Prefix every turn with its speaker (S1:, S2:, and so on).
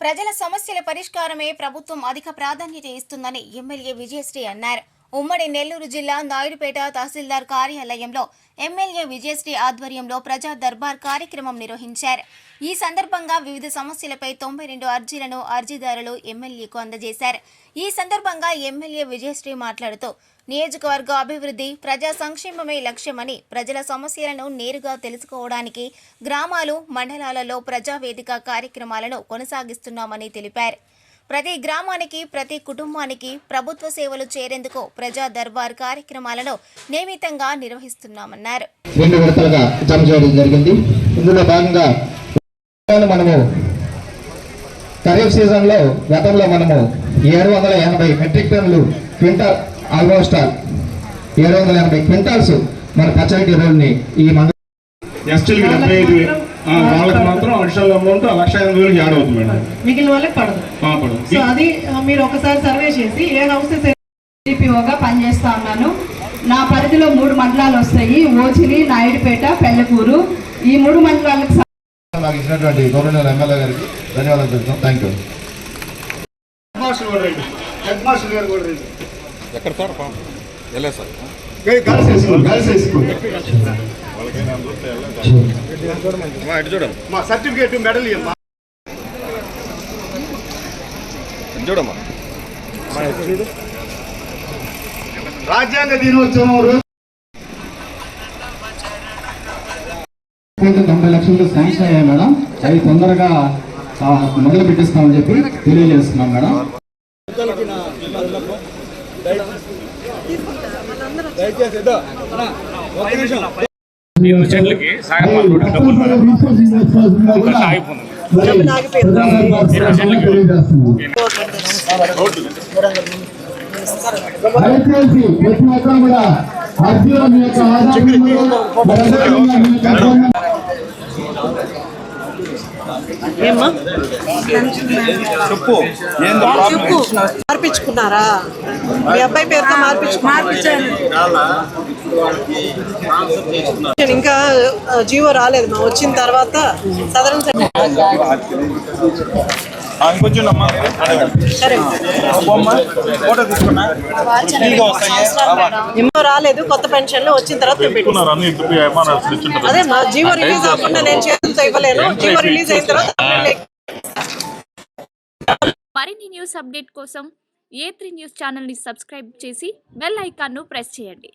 S1: ప్రజల సమస్యల పరిష్కారమే ప్రభుత్వం అధిక ప్రాధాన్యత ఇస్తుందని ఎమ్మెల్యే విజయశ్రీ అన్నారు. ఉమ్మడి నెల్లూరు జిల్లా నాయుడుపేట తహసీల్దార్ కార్యాలయంలో ఎమ్మెల్యే విజయశ్రీ ఆధ్వర్యంలో ప్రజా దర్బార్ కార్యక్రమం నిర్వహించారు. ఈ సందర్భంగా వివిధ సమస్యలపై తొంభై రెండు అర్జీలను అర్జీదారులు ఎమ్మెల్యేకు అందజేశారు. ఈ సందర్భంగా ఎమ్మెల్యే విజయశ్రీ మాట్లాడుతూ నియోజకవర్గ అభివృద్ధి ప్రజా సంక్షేమమే లక్ష్యమని ప్రజల సమస్యలను నేరుగా తెలుసుకోవడానికి గ్రామాలు మండలాలలో ప్రజావేదిక కార్యక్రమాలను కొనసాగిస్తున్నామని తెలిపారు. ప్రతి గ్రామానికి ప్రతి కుటుంబానికి ప్రభుత్వ సేవలు చేరేందుకు ప్రజా దర్బార్ కార్యక్రమాలను నియమితంగా నిర్వహిస్తున్నామన్నారు.
S2: రెండు విడతలుగా జమ చేయడం జరిగింది. ఇందులో భాగంగా మనము ఖరీఫ్ సీజన్లో గతంలో మనము ఏడు వందల ఎనభై మెట్రిక్ టన్నులు క్వింటాల్ ఆల్మోస్ట్ ఏడు వందల ఎనభై క్వింటాల్స్ మన పచ్చడి ఎరువుల్ని ఈ మండలం
S3: వాళ్ళకి మాత్రం అడిషనల్ అమౌంట్ లక్ష ఎనభై వేలు యాడ్ అవుతుంది మేడం.
S4: మిగిలిన వాళ్ళకి పడదు.
S3: పడదు.
S4: సో అది మీరు ఒకసారి సర్వే చేసి ఏ హౌసెస్
S5: డిపిఓగా పనిచేస్తా ఉన్నాను. నా పరిధిలో మూడు మండలాలు వస్తాయి. ఓచిలి నాయుడుపేట పెళ్ళకూరు. ఈ మూడు మండలాలకు
S2: నాకు ఇచ్చినటువంటి గవర్నర్ ఎమ్మెల్యే గారికి ధన్యవాదాలు చెప్తాం thank you girls high school girls high school
S3: మా సర్టిఫికేట్ మెడల్ చూడమ్మా
S2: రాజ్యాంగ దినోత్సవం రోజు తొంభై లక్షలు శాంక్షన్ అయ్యాయి మేడం అవి తొందరగా మొదలు పెట్టిస్తామని చెప్పి తెలియజేస్తున్నాం మేడం
S6: ఐదు డబ్బులు
S2: దయచేసి ప్రతి ఒక్కరు కూడా యొక్క ఆధారంలో ఫోన్
S3: చెప్పు.
S4: చెప్పు. మార్పించుకున్నారా? మీ అబ్బాయి పేరుతో మార్పించు మార్పించాను ఇంకా జీవో రాలేదు మా వచ్చిన తర్వాత సదరన్ ఏమో రాలేదు కొత్త పెన్షన్లు వచ్చిన తర్వాత అదే మా జీవో రిలీజ్ అవ్వకుండా నేను చేతులతో ఇవ్వలేను. జీవో రిలీజ్ అయిన తర్వాత
S7: మరిన్ని న్యూస్ అప్డేట్ కోసం ఏ త్రీ న్యూస్ ఛానల్ని సబ్స్క్రైబ్ చేసి బెల్ ఐకాన్ను ప్రెస్ చేయండి.